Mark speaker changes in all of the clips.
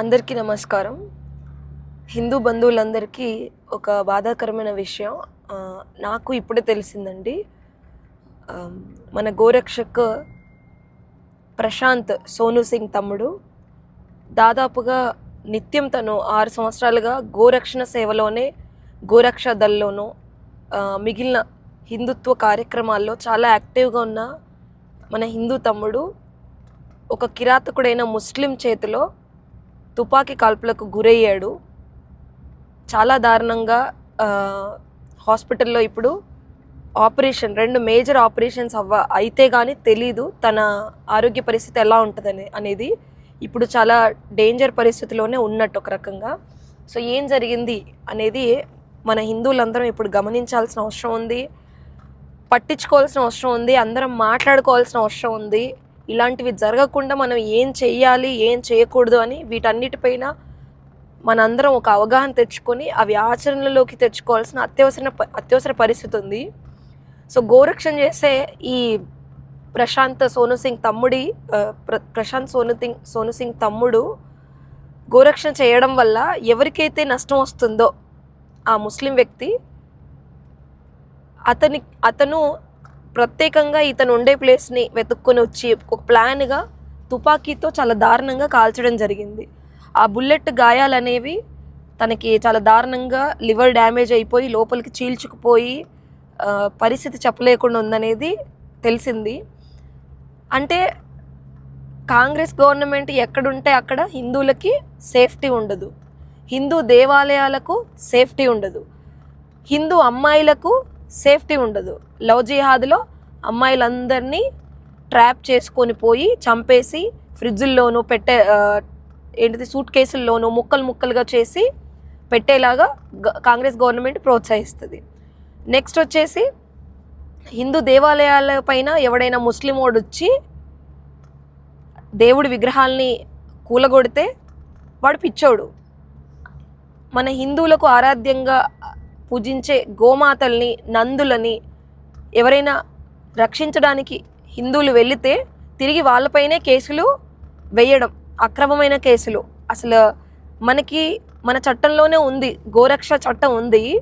Speaker 1: అందరికీ నమస్కారం. హిందూ బంధువులందరికీ ఒక బాధాకరమైన విషయం నాకు ఇప్పుడే తెలిసిందండి. మన గోరక్షక్ ప్రశాంత్ సోను సింగ్ తమ్ముడు దాదాపుగా నిత్యం తను ఆరు సంవత్సరాలుగా గోరక్షణ సేవలోనే గోరక్ష దల్లోనూ మిగిలిన హిందుత్వ కార్యక్రమాల్లో చాలా యాక్టివ్గా ఉన్న మన హిందూ తమ్ముడు ఒక కిరాతకుడైన ముస్లిం చేతిలో తుపాకీ కాల్పులకు గురయ్యాడు. చాలా దారుణంగా హాస్పిటల్లో ఇప్పుడు ఆపరేషన్ రెండు మేజర్ ఆపరేషన్స్ అవ్వ అయితే కానీ తెలీదు తన ఆరోగ్య పరిస్థితి ఎలా ఉంటుందని అనేది ఇప్పుడు చాలా డేంజర్ పరిస్థితిలోనే ఉన్నట్టు ఒక రకంగా. సో ఏం జరిగింది అనేది మన హిందువులందరం ఇప్పుడు గమనించాల్సిన అవసరం ఉంది. పట్టించుకోవాల్సిన అవసరం ఉంది. అందరం మాట్లాడుకోవాల్సిన అవసరం ఉంది. ఇలాంటివి జరగకుండా మనం ఏం చెయ్యాలి ఏం చేయకూడదు అని వీటన్నిటిపైన మనందరం ఒక అవగాహన తెచ్చుకొని అవి ఆచరణలోకి తెచ్చుకోవాల్సిన అత్యవసర అత్యవసర పరిస్థితి ఉంది. సో గోరక్షణ చేసే ఈ ప్రశాంత్ సోను సింగ్ తమ్ముడి ప్ర- ప్రశాంత్ సోను సింగ్ సోను సింగ్ తమ్ముడు గోరక్షణ చేయడం వల్ల ఎవరికైతే నష్టం వస్తుందో ఆ ముస్లిం వ్యక్తి అతని అతను ప్రత్యేకంగా ఇతను ఉండే ప్లేస్ని వెతుక్కొని వచ్చి ఒక ప్లాన్గా తుపాకీతో చాలా దారుణంగా కాల్చడం జరిగింది. ఆ బుల్లెట్ గాయాలనేవి తనకి చాలా దారుణంగా లివర్ డ్యామేజ్ అయిపోయి లోపలికి చీల్చుకుపోయి పరిస్థితి చెప్పలేకుండా ఉందనేది తెలిసింది. అంటే కాంగ్రెస్ గవర్నమెంట్ ఎక్కడుంటే అక్కడ హిందువులకి సేఫ్టీ ఉండదు. హిందూ దేవాలయాలకు సేఫ్టీ ఉండదు. హిందూ అమ్మాయిలకు సేఫ్టీ ఉండదు. లవ్ జిహాద్లో అమ్మాయిలందరినీ ట్రాప్ చేసుకొని పోయి చంపేసి ఫ్రిడ్జుల్లోనూ పెట్టే ఏంటిది సూట్ కేసుల్లోనూ ముక్కలు ముక్కలుగా చేసి పెట్టేలాగా కాంగ్రెస్ గవర్నమెంట్ ప్రోత్సహిస్తుంది. నెక్స్ట్ వచ్చేసి హిందూ దేవాలయాల పైన ఎవడైనా ముస్లిం వాడు వచ్చి దేవుడి విగ్రహాల్ని కూలగొడితే వాడు పిచ్చోడు. మన హిందువులకు ఆరాధ్యంగా పూజించే గోమాతల్ని నందులని ఎవరైనా రక్షించడానికి హిందువులు వెళితే తిరిగి వాళ్ళపైనే కేసులు వేయడం అక్రమమైన కేసులు. అసలు మనకి మన చట్టంలోనే ఉంది గోరక్ష చట్టం ఉంది.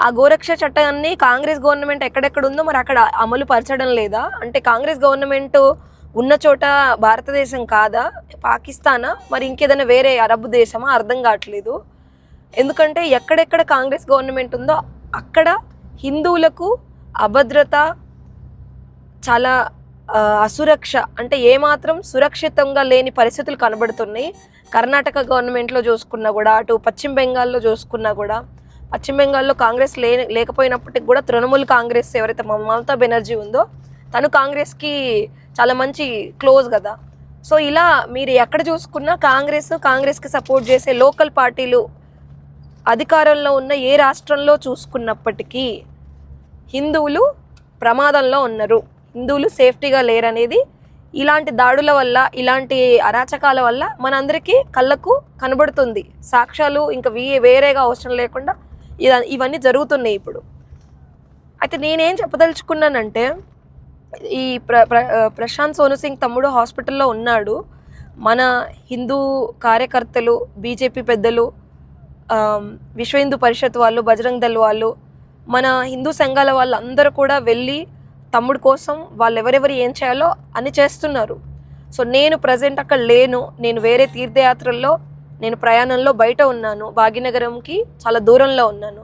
Speaker 1: ఆ గోరక్ష చట్టాన్ని కాంగ్రెస్ గవర్నమెంట్ ఎక్కడెక్కడ ఉందో మరి అక్కడ అమలు పరచడం లేదా? అంటే కాంగ్రెస్ గవర్నమెంట్ ఉన్న చోట భారతదేశం కాదా? పాకిస్తానా? మరి ఇంకేదైనా వేరే అరబ్ దేశమా? అర్థం కావట్లేదు. ఎందుకంటే ఎక్కడెక్కడ కాంగ్రెస్ గవర్నమెంట్ ఉందో అక్కడ హిందువులకు అభద్రత చాలా అసురక్ష అంటే ఏమాత్రం సురక్షితంగా లేని పరిస్థితులు కనబడుతున్నాయి. కర్ణాటక గవర్నమెంట్లో చూసుకున్నా కూడా అటు పశ్చిమ బెంగాల్లో చూసుకున్నా కూడా పశ్చిమ బెంగాల్లో కాంగ్రెస్ లే లేకపోయినప్పటికి కూడా తృణమూల్ కాంగ్రెస్ ఎవరైతే మమతా బెనర్జీ ఉందో తను కాంగ్రెస్కి చాలా మంచి క్లోజ్ కదా. సో ఇలా మీరు ఎక్కడ చూసుకున్నా కాంగ్రెస్ కాంగ్రెస్కి సపోర్ట్ చేసే లోకల్ పార్టీలు అధికారంలో ఉన్న ఏ రాష్ట్రంలో చూసుకున్నప్పటికీ హిందువులు ప్రమాదంలో ఉన్నారు. హిందువులు సేఫ్టీగా లేరనేది ఇలాంటి దాడుల వల్ల ఇలాంటి అరాచకాల వల్ల మనందరికీ కళ్ళకు కనబడుతుంది. సాక్ష్యాలు ఇంకా వీ వేరేగా అవసరం లేకుండా ఇవన్నీ జరుగుతున్నాయి ఇప్పుడు. అయితే నేనేం చెప్పదలుచుకున్నానంటే ఈ ప్ర ప్ర ప్రశాంత్ సోను సింగ్ తమ్ముడు హాస్పిటల్లో ఉన్నాడు. మన హిందూ కార్యకర్తలు బీజేపీ పెద్దలు విశ్వ హిందూ పరిషత్ వాళ్ళు బజరంగ్ దళ్ వాళ్ళు మన హిందూ సంఘాల వాళ్ళందరూ కూడా వెళ్ళి తమ్ముడు కోసం వాళ్ళు ఎవరెవరు ఏం చేయాలో అని చేస్తున్నారు. సో నేను ప్రజెంట్ అక్కడ లేను. నేను వేరే తీర్థయాత్రల్లో నేను ప్రయాణంలో బయట ఉన్నాను. భాగ్యనగరంకి చాలా దూరంలో ఉన్నాను.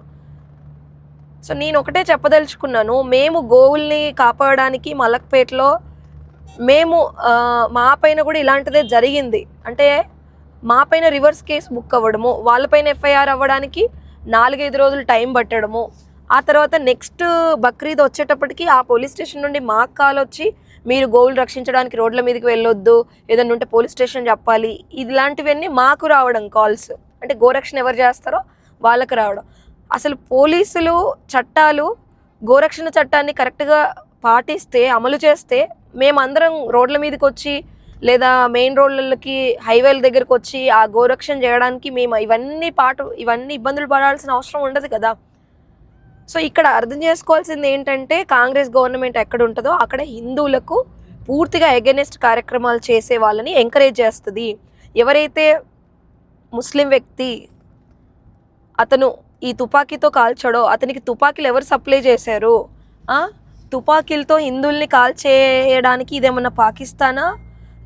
Speaker 1: సో నేను ఒకటే చెప్పదలుచుకున్నాను. మేము గోవుల్ని కాపాడడానికి మలక్పేటలో మేము మా పైన కూడా ఇలాంటిదే జరిగింది. అంటే మా పైన రివర్స్ కేసు బుక్ అవ్వడము వాళ్ళపైన ఎఫ్ఐఆర్ అవ్వడానికి నాలుగైదు రోజులు టైం పట్టడము ఆ తర్వాత నెక్స్ట్ బక్రీద్ వచ్చేటప్పటికి ఆ పోలీస్ స్టేషన్ నుండి మాకు కాల్ వచ్చి మీరు గోవులు రక్షించడానికి రోడ్ల మీదకి వెళ్ళొద్దు ఏదైనా ఉంటే పోలీస్ స్టేషన్ చెప్పాలి ఇలాంటివన్నీ మాకు రావడం కాల్స్. అంటే గోరక్షణ ఎవరు చేస్తారో వాళ్ళకి రావడం. అసలు పోలీసులు చట్టాలు గోరక్షణ చట్టాన్ని కరెక్ట్గా పాటిస్తే అమలు చేస్తే మేమందరం రోడ్ల మీదకి వచ్చి లేదా మెయిన్ రోడ్లకి హైవేల దగ్గరకు వచ్చి ఆ గోరక్షణ చేయడానికి మేము ఇవన్నీ పాటు ఇవన్నీ ఇబ్బందులు పడాల్సిన అవసరం ఉండదు కదా. సో ఇక్కడ అర్థం చేసుకోవాల్సింది ఏంటంటే కాంగ్రెస్ గవర్నమెంట్ ఎక్కడ ఉంటుందో అక్కడ హిందువులకు పూర్తిగా ఎగెనెస్ట్ కార్యక్రమాలు చేసే వాళ్ళని ఎంకరేజ్ చేస్తుంది. ఎవరైతే ముస్లిం వ్యక్తి అతను ఈ తుపాకీతో కాల్చాడో అతనికి తుపాకీలు ఎవరు సప్లై చేశారు? తుపాకీలతో హిందువుల్ని కాల్చేయడానికి ఇదేమన్నా పాకిస్తానా?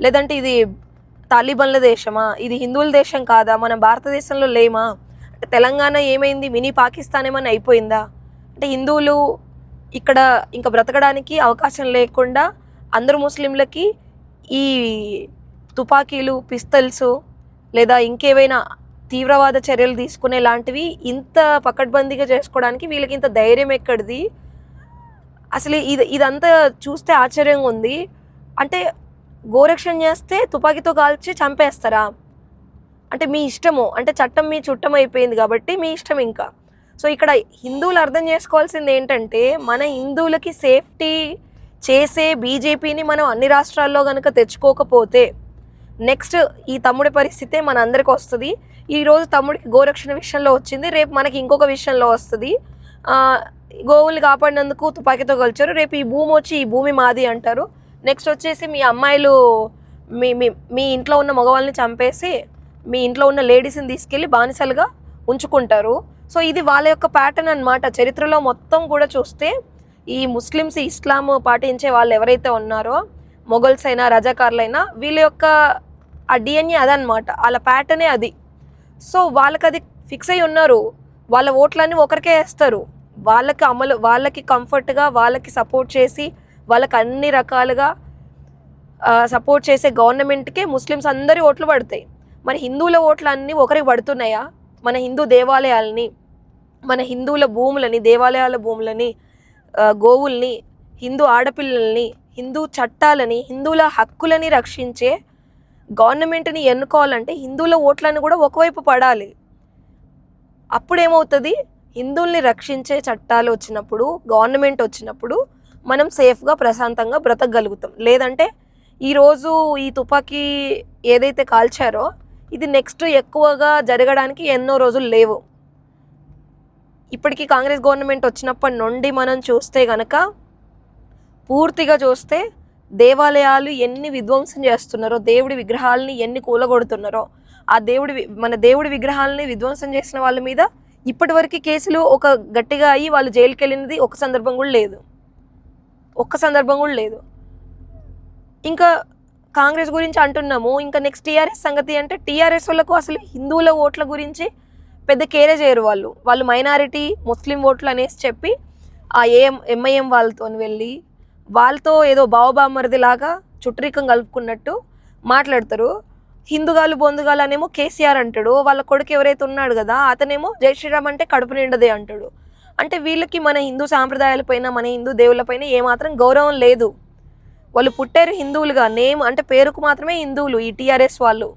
Speaker 1: లేదంటే ఇది తాలిబన్ల దేశమా? ఇది హిందువుల దేశం కాదా? మన భారతదేశంలో లేమా? తెలంగాణ ఏమైంది? మినీ పాకిస్తాన్ ఏమైనా అయిపోయిందా? అంటే హిందువులు ఇక్కడ ఇంకా బ్రతకడానికి అవకాశం లేకుండా అందరు ముస్లింలకి ఈ తుపాకీలు పిస్తల్స్ లేదా ఇంకేవైనా తీవ్రవాద చర్యలు తీసుకునే లాంటివి ఇంత పకడ్బందీగా చేసుకోవడానికి వీళ్ళకి ఇంత ధైర్యం ఎక్కడిది? అసలు ఇది ఇదంతా చూస్తే ఆశ్చర్యంగా ఉంది. అంటే గోరక్షణ చేస్తే తుపాకీతో కాల్చి చంపేస్తారా? అంటే మీ ఇష్టము. అంటే చట్టం మీ చుట్టం అయిపోయింది కాబట్టి మీ ఇష్టం ఇంకా. సో ఇక్కడ హిందువులు అర్థం చేసుకోవాల్సింది ఏంటంటే మన హిందువులకి సేఫ్టీ చేసే బీజేపీని మనం అన్ని రాష్ట్రాల్లో కనుక తెచ్చుకోకపోతే నెక్స్ట్ ఈ తమ్ముడి పరిస్థితే మన అందరికి వస్తుంది ఈరోజు తమ్ముడికి గోరక్షణ విషయంలో వచ్చింది రేపు మనకి ఇంకొక విషయంలో వస్తుంది. గోవులు కాపాడినందుకు తుపాకీతో కలిచారు రేపు ఈ భూమి వచ్చి ఈ భూమి మాది అంటారు. నెక్స్ట్ వచ్చేసి మీ అమ్మాయిలు మీ మీ మీ ఇంట్లో ఉన్న మగవాళ్ళని చంపేసి మీ ఇంట్లో ఉన్న లేడీస్ని తీసుకెళ్ళి బానిసలుగా ఉంచుకుంటారు. సో ఇది వాళ్ళ యొక్క ప్యాటర్న్ అనమాట చరిత్రలో మొత్తం కూడా చూస్తే ఈ ముస్లిమ్స్ ఇస్లాం పాటించే వాళ్ళు ఎవరైతే ఉన్నారో మొఘల్స్ అయినా రజాకారులైనా వీళ్ళ యొక్క ఆ డిఎన్ఏ అదనమాట వాళ్ళ ప్యాటర్నే అది. సో వాళ్ళకి అది ఫిక్స్ అయి ఉన్నారు. వాళ్ళ ఓట్లన్నీ ఒకరికే వేస్తారు. వాళ్ళకి అమలు వాళ్ళకి కంఫర్ట్గా వాళ్ళకి సపోర్ట్ చేసి వాళ్ళకి అన్ని రకాలుగా సపోర్ట్ చేసే గవర్నమెంట్కే ముస్లిమ్స్ అందరి ఓట్లు పడతాయి. మన హిందువుల ఓట్లు అన్నీ ఒకరికి పడుతున్నాయా? మన హిందూ దేవాలయాలని మన హిందువుల భూములని దేవాలయాల భూములని గోవుల్ని హిందూ ఆడపిల్లల్ని హిందూ చట్టాలని హిందువుల హక్కులని రక్షించే గవర్నమెంట్ని ఎన్నుకోవాలంటే హిందువుల ఓట్లను కూడా ఒకవైపు పడాలి. అప్పుడేమవుతుంది? హిందువుల్ని రక్షించే చట్టాలు వచ్చినప్పుడు గవర్నమెంట్ వచ్చినప్పుడు మనం సేఫ్గా ప్రశాంతంగా బ్రతకగలుగుతాం. లేదంటే ఈరోజు ఈ తుపాకీ ఏదైతే కాల్చారో ఇది నెక్స్ట్ ఎక్కువగా జరగడానికి ఎన్నో రోజులు లేవు. ఇప్పటికీ కాంగ్రెస్ గవర్నమెంట్ వచ్చినప్పటి నుండి మనం చూస్తే గనక పూర్తిగా చూస్తే దేవాలయాలు ఎన్ని విధ్వంసం చేస్తున్నారో దేవుడి విగ్రహాలని ఎన్ని కూలగొడుతున్నారో ఆ దేవుడి మన దేవుడి విగ్రహాలని విధ్వంసం చేసిన వాళ్ళ మీద ఇప్పటివరకు కేసులు ఒక గట్టిగా అయ్యి వాళ్ళు జైలుకి వెళ్ళినది ఒక సందర్భం కూడా లేదు. ఒక్క సందర్భం కూడా లేదు. ఇంకా కాంగ్రెస్ గురించి అంటున్నాము. ఇంకా నెక్స్ట్ టీఆర్ఎస్ సంగతి అంటే టీఆర్ఎస్ వాళ్ళకు అసలు హిందువుల ఓట్ల గురించి పెద్ద కేరే చేయరు వాళ్ళు. వాళ్ళు మైనారిటీ ముస్లిం ఓట్లు అనేసి చెప్పి ఆ ఏఎం ఎంఐఎం వాళ్ళతో వెళ్ళి వాళ్ళతో ఏదో బావబామరిదిలాగా చుట్టరికం కలుపుకున్నట్టు మాట్లాడతారు. హిందుగాలు బొందుగాలు అనేమో కేసీఆర్ అంటాడు. వాళ్ళ కొడుకు ఎవరైతే ఉన్నాడు కదా అతనేమో జై శ్రీరామ్ అంటే కడుపు నిండదే అంటాడు. అంటే వీళ్ళకి మన హిందూ సాంప్రదాయాలపైన మన హిందూ దేవుళ్ళపైన ఏమాత్రం గౌరవం లేదు. వాళ్ళు పుట్టారు హిందువులుగా. నేమ్ అంటే పేరుకు మాత్రమే హిందువులు ఈ టీఆర్ఎస్ వాళ్ళు.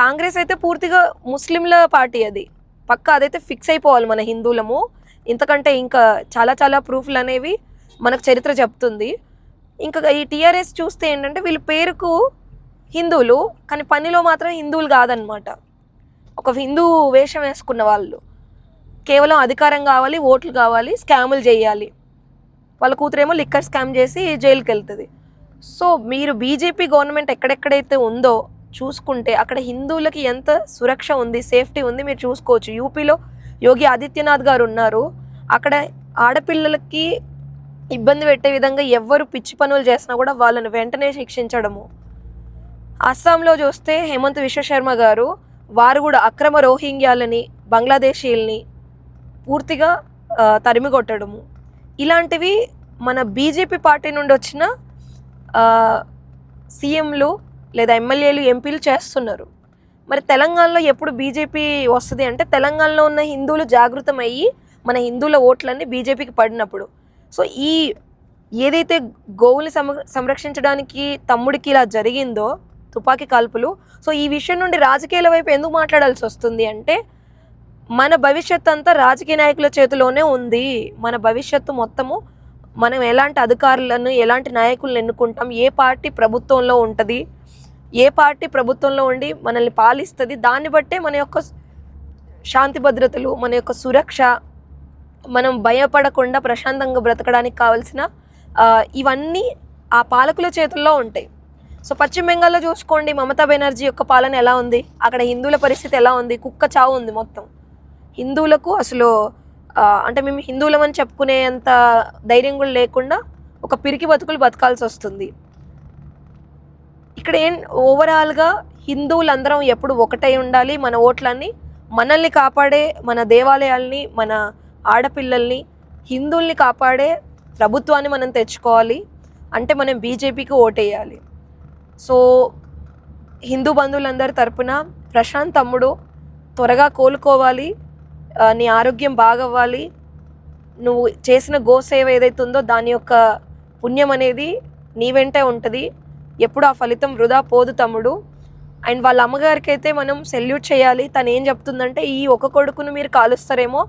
Speaker 1: కాంగ్రెస్ అయితే పూర్తిగా ముస్లింల పార్టీ అది. పక్క అదైతే ఫిక్స్ అయిపోవాలి మన హిందువులము. ఇంతకంటే ఇంకా చాలా చాలా ప్రూఫ్లు అనేవి మనకు చరిత్ర చెప్తుంది. ఇంకా ఈ టీఆర్ఎస్ చూస్తే ఏంటంటే వీళ్ళ పేరుకు హిందువులు కానీ పనిలో మాత్రం హిందువులు కాదనమాట ఒక హిందూ వేషం వేసుకున్న వాళ్ళు. కేవలం అధికారం కావాలి ఓట్లు కావాలి స్కాములు చేయాలి. వాళ్ళ కూతురేమో లిక్కర్ స్కామ్ చేసి జైలుకి వెళ్తుంది సో మీరు బీజేపీ గవర్నమెంట్ ఎక్కడెక్కడైతే ఉందో చూసుకుంటే అక్కడ హిందువులకి ఎంత సురక్ష ఉంది సేఫ్టీ ఉంది మీరు చూసుకోవచ్చు. యూపీలో యోగి ఆదిత్యనాథ్ గారు ఉన్నారు. అక్కడ ఆడపిల్లలకి ఇబ్బంది పెట్టే విధంగా ఎవ్వరు పిచ్చి పనులు చేసినా కూడా వాళ్ళని వెంటనే శిక్షించడము. అస్సాంలో చూస్తే హేమంత్ విశ్వశర్మ గారు వారు కూడా అక్రమ రోహింగ్యాలని బంగ్లాదేశీయుల్ని పూర్తిగా ఆ, తరిమి కొట్టడము ఇలాంటివి మన బీజేపీ పార్టీ నుండి వచ్చిన సీఎంలు లేదా ఎమ్మెల్యేలు ఎంపీలు చేస్తున్నారు. మరి తెలంగాణలో ఎప్పుడు బీజేపీ వస్తుంది అంటే తెలంగాణలో ఉన్న హిందువులు జాగృతమయ్యి మన హిందువుల ఓట్లన్నీ బీజేపీకి పడినప్పుడు. సో ఈ ఏదైతే గోవుల్ని సమ సంరక్షించడానికి తమ్ముడికి ఇలా జరిగిందో తుపాకీ కాల్పులు సో ఈ విషయం నుండి రాజకీయాల వైపు ఎందుకు మాట్లాడాల్సి వస్తుంది అంటే మన భవిష్యత్తు అంతా రాజకీయ నాయకుల చేతిలోనే ఉంది. మన భవిష్యత్తు మొత్తము మనం ఎలాంటి అధికారులను ఎలాంటి నాయకులను ఎన్నుకుంటాం ఏ పార్టీ ప్రభుత్వంలో ఉంటుంది ఏ పార్టీ ప్రభుత్వంలో ఉండి మనల్ని పాలిస్తుంది దాన్ని బట్టే మన యొక్క శాంతి భద్రతలు మన యొక్క సురక్ష మనం భయపడకుండా ప్రశాంతంగా బ్రతకడానికి కావాల్సిన ఇవన్నీ ఆ పాలకుల చేతుల్లో ఉంటాయి. సో పశ్చిమ బెంగాల్లో చూసుకోండి మమతా బెనర్జీ యొక్క పాలన ఎలా ఉంది? అక్కడ హిందువుల పరిస్థితి ఎలా ఉంది? కుక్క చావు ఉంది మొత్తం. హిందువులకు అసలు అంటే మేము హిందువులమని చెప్పుకునేంత ధైర్యం కూడా లేకుండా ఒక పిరికి బతుకులు బతకాల్సి వస్తుంది. ఇక్కడ ఏం ఓవరాల్గా హిందువులందరం ఎప్పుడు ఒకటై ఉండాలి మన ఓట్లన్నీ మనల్ని కాపాడే మన దేవాలయాల్ని మన ఆడపిల్లల్ని హిందువుల్ని కాపాడే ప్రభుత్వాన్ని మనం తెచ్చుకోవాలి. అంటే మనం బీజేపీకి ఓటేయాలి. సో హిందూ బంధువులందరి తరపున ప్రశాంత్ తమ్ముడు త్వరగా కోలుకోవాలి. నీ ఆరోగ్యం బాగవ్వాలి. నువ్వు చేసిన గోసేవ ఏదైతే ఉందో దాని యొక్క పుణ్యం అనేది నీ వెంటే ఉంటుంది. ఎప్పుడు ఆ ఫలితం వృధా పోదు తమ్ముడు. అండ్ వాళ్ళ అమ్మగారికి అయితే మనం సెల్యూట్ చేయాలి. తను ఏం చెప్తుందంటే ఈ ఒక కొడుకును మీరు కాలుస్తారేమో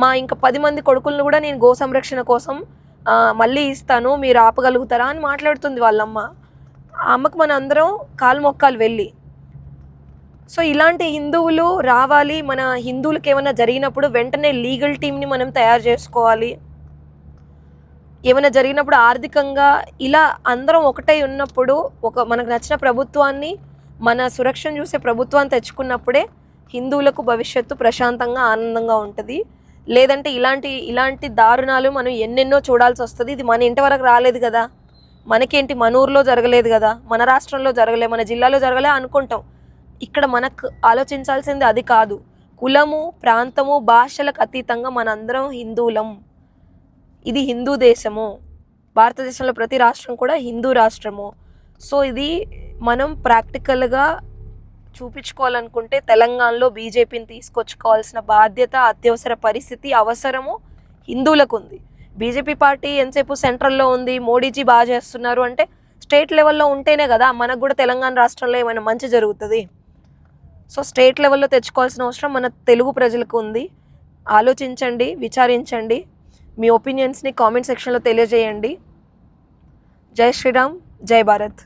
Speaker 1: మా ఇంకా పది మంది కొడుకులను కూడా నేను గో సంరక్షణ కోసం మళ్ళీ ఇస్తాను మీరు ఆపగలుగుతారా అని మాట్లాడుతుంది వాళ్ళమ్మ. ఆ అమ్మకు మన అందరం కాలు మొక్కాలు వెళ్ళి. సో ఇలాంటి హిందువులు రావాలి మన హిందువులకి ఏమైనా జరిగినప్పుడు వెంటనే లీగల్ టీమ్ని మనం తయారు చేసుకోవాలి. ఏమైనా జరిగినప్పుడు ఆర్థికంగా ఇలా అందరం ఒకటై ఉన్నప్పుడు ఒక మనకు నచ్చిన ప్రభుత్వాన్ని మన సురక్షను చూసే ప్రభుత్వాన్ని తెచ్చుకున్నప్పుడే హిందువులకు భవిష్యత్తు ప్రశాంతంగా ఆనందంగా ఉంటుంది. లేదంటే ఇలాంటి ఇలాంటి దారుణాలు మనం ఎన్నెన్నో చూడాల్సి వస్తుంది. ఇది మన ఇంటి వరకు రాలేదు కదా. మనకేంటి? మన ఊర్లో జరగలేదు కదా. మన రాష్ట్రంలో జరగలే మన జిల్లాలో జరగలే అనుకుంటాం. ఇక్కడ మనకు ఆలోచించాల్సింది అది కాదు. కులము ప్రాంతము భాషలకు అతీతంగా మనందరం హిందువులం. ఇది హిందూ దేశము. భారతదేశంలో ప్రతి రాష్ట్రం కూడా హిందూ రాష్ట్రము. సో ఇది మనం ప్రాక్టికల్గా చూపించుకోవాలనుకుంటే తెలంగాణలో బీజేపీని తీసుకొచ్చుకోవాల్సిన బాధ్యత అత్యవసర పరిస్థితి అవసరము హిందువులకు ఉంది బీజేపీ పార్టీ ఎంతసేపు సెంట్రల్లో ఉంది మోడీజీ బాగా చేస్తున్నారు అంటే స్టేట్ లెవెల్లో ఉంటేనే కదా మనకు కూడా తెలంగాణ రాష్ట్రంలో ఏమైనా మంచి జరుగుతుంది. సో స్టేట్ లెవెల్లో తెచ్చుకోవాల్సిన అవసరం మన తెలుగు ప్రజలకు ఉంది. ఆలోచించండి విచారించండి. మీ ఒపీనియన్స్ని కామెంట్ సెక్షన్లో తెలియజేయండి. జై శ్రీరామ్ జై భారత్.